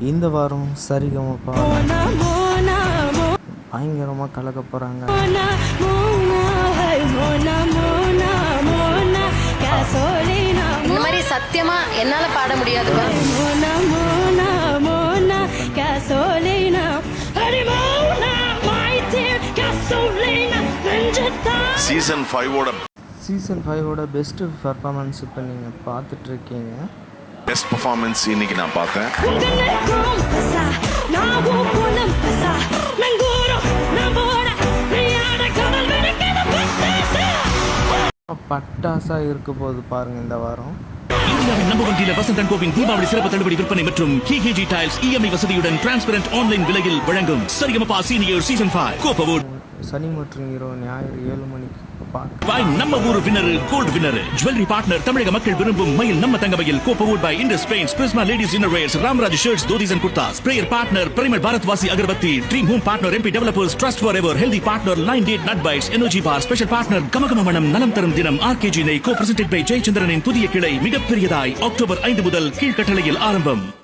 இந்த வாரம் சரிகமப்பா பயங்கரமாக கலக்க போகிறாங்க இந்த மாதிரி சத்தியமா என்னால பாட முடியாதுப்பா. சீசன் ஃபைவோட சீசன் ஃபைவோட பெஸ்ட்டு பர்ஃபார்மன்ஸ் இப்போ நீங்கள் பார்த்துட்ருக்கீங்க பெஸ்ட் பர்ஃபார்மன்ஸ் இன்னைக்கு நான் பார்த்தேன். பட்டாசா இருக்க போது பாருங்க இந்த வாரம். இந்தியாவின் நம்பர் ஒன் டீலர் வசந்தன் கோவின் தீபாவளி சிறப்பு தள்ளுபடி விற்பனை மற்றும் கேஜி டைல்ஸ் இஎம்ஐ வசதியுடன் டிரான்ஸ்பரண்ட் ஆன்லைன் விலையில் வழங்கும். Saregamapa senior season five co powered சனி மற்றும் இரவு ஞாயிறு ஏழு மணிக்கு பாய் நம்ம ஊர் winner gold winner jewellery partner தமிழக மக்கள் விரும்பும் மயில் நம்ம Thangamayil co powered by Indus paints Prisma ladies innerwears Ramraj shirts dhotis and kurtas prayer partner primer Bharat Vasi agarbatti dream home partner MP developers trust for ever healthy partner line date nut bites energy bar special partner கமகம மனம் நலம் தரும் தினம் RKG நெய் கோ presented by ஜெயச்சந்திரனின் புதிய கிளை மிகப்பெரியதாய் October ஐந்து முதல் கீழ்கட்டளையில் ஆரம்பம்.